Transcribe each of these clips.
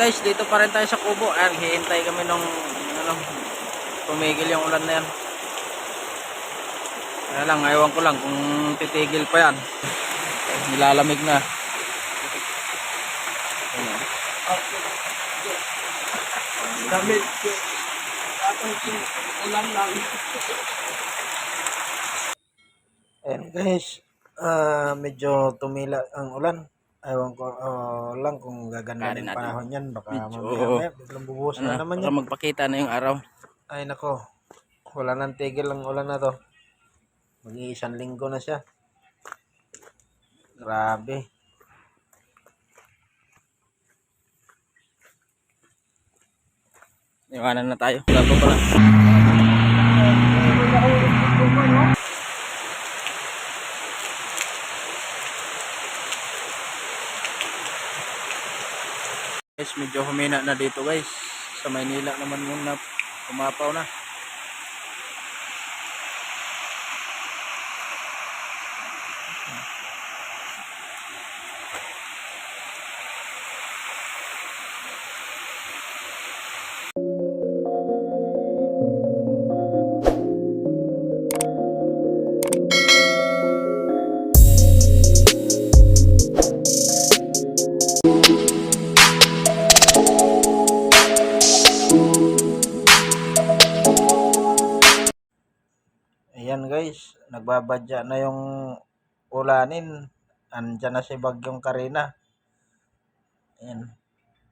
guys, dito pa rin tayo sa kubo. Ayan, hihintay kami nung ano, tumigil yung ulan na yan. Kaya lang, ayawan ko lang kung titigil pa yan. Nilalamig na. Ayan, oh. Damit. Tapos ulan lang. Ayan guys, ah medyo tumila ang ulan. Ewan ko ah, lang kung gaganda Kanin ng natin. panahon yan. Baka Medyo, mamaya oo. maya, biglang bubuhos Ano, na naman baka yan. magpakita na yung araw. Ay nako, wala nang tigil ang ulan na to. Mag-iisang linggo na siya. Grabe. Iwanan na tayo. Wala pa pala. Guys, medyo humina na dito guys. Sa Maynila naman yung na pumapaw na. Guys, nagbabadya na yung ulanin. Andyan na si Bagyong Karina. Ayan.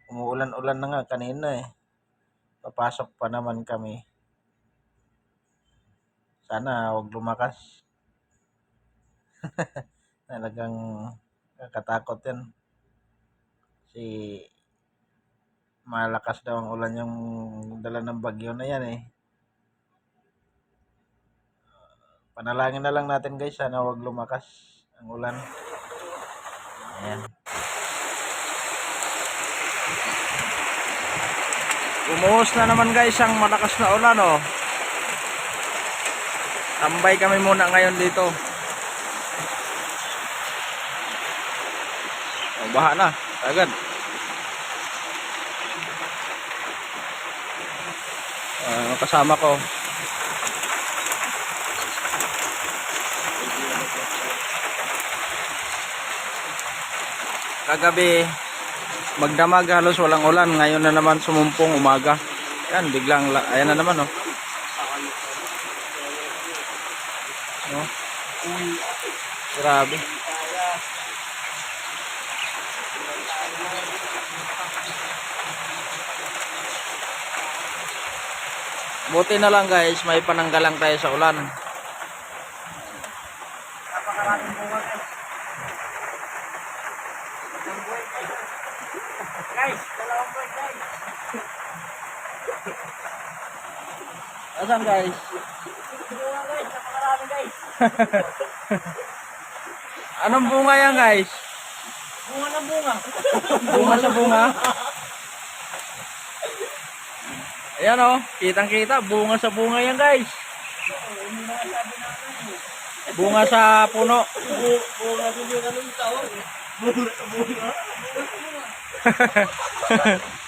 Umuulan-ulan na nga kanina eh. Papasok pa naman kami. Sana huwag lumakas. Talagang kakatakot yan. Si malakas daw ang ulan yung dala ng bagyo na yan eh. Panalangin na lang natin guys, sana wag lumakas ang ulan. Ayan. Umuhos na naman guys ang malakas na ulan oh. Tambay kami muna ngayon dito. Oh, baha na, agad. Ah, kasama ko. Kagabi, magdamag halos walang ulan. Ngayon na naman sumumpong umaga. Yan, biglang, la- ayan na naman oh. No? Grabe. Buti na lang guys, may pananggalang tayo sa ulan. Napakaraming bunga guys. Guys, dalawang buhay guys. Asan guys? Bunga. Anong bunga yan guys? Bunga ng bunga. Bunga sa bunga? Ayan oh, kitang kita, bunga sa bunga yan guys. Bunga sa puno. Bunga din yung anong tawag eh. Bunga sa bunga.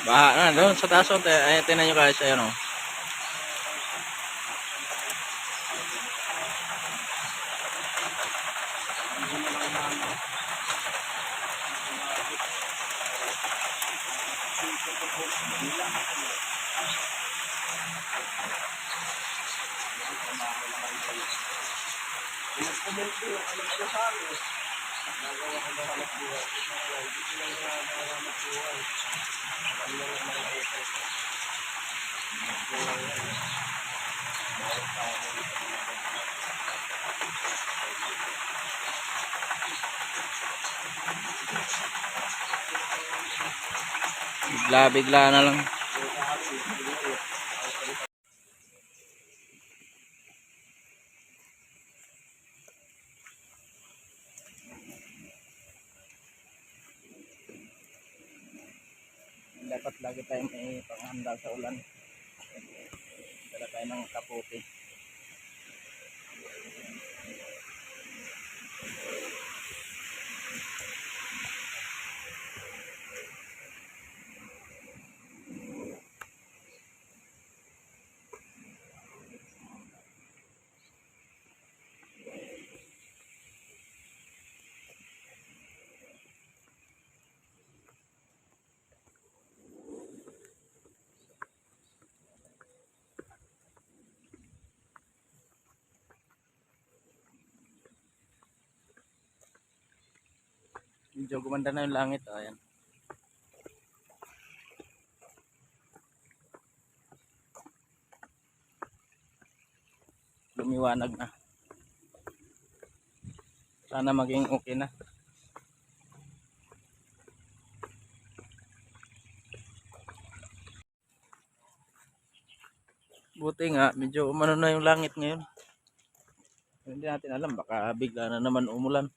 Baha na doon sa taas oh, ayan tingnan nyo guys, ayan oh. Pinag-comment ko yung alam ko sa akin. Nagawa ko na hanap mga ito. bigla bigla na lang. Dapat lagi tayong may sa ulan. Dala tayo ng kapote Medyo gumanda na yung langit. Oh, ayan. Lumiwanag na. Sana maging okay na. Buti nga, medyo umano na yung langit ngayon. Hindi natin alam, baka bigla na naman umulan.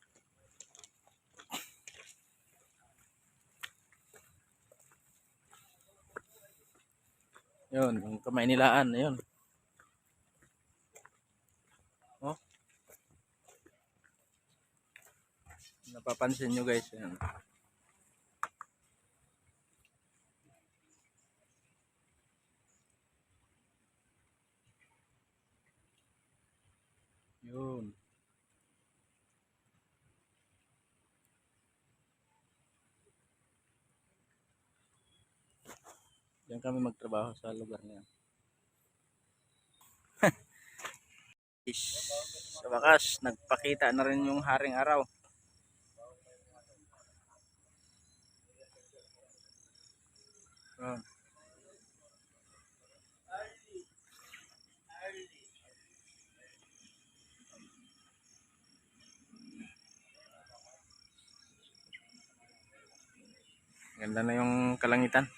Yun, yung kamay nilaan, yun. Oh. Napapansin nyo guys, yan. Yun. Diyan kami magtrabaho sa lugar na yan. Sa wakas, nagpakita na rin yung haring araw. Yun. Ganda na yung kalangitan.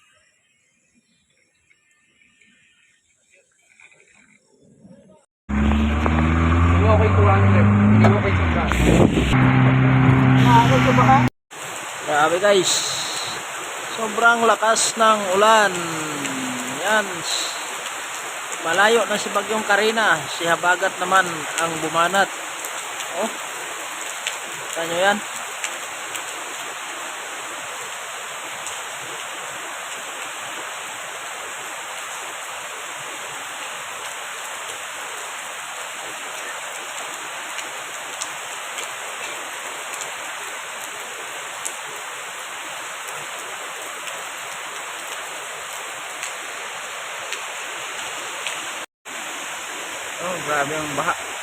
Grabe guys. Sobrang lakas ng ulan. Yan. Malayo na si Bagyong Karina. Si Habagat naman ang bumanat. Oh. Kita nyo yan. Oh, grabe ang baha.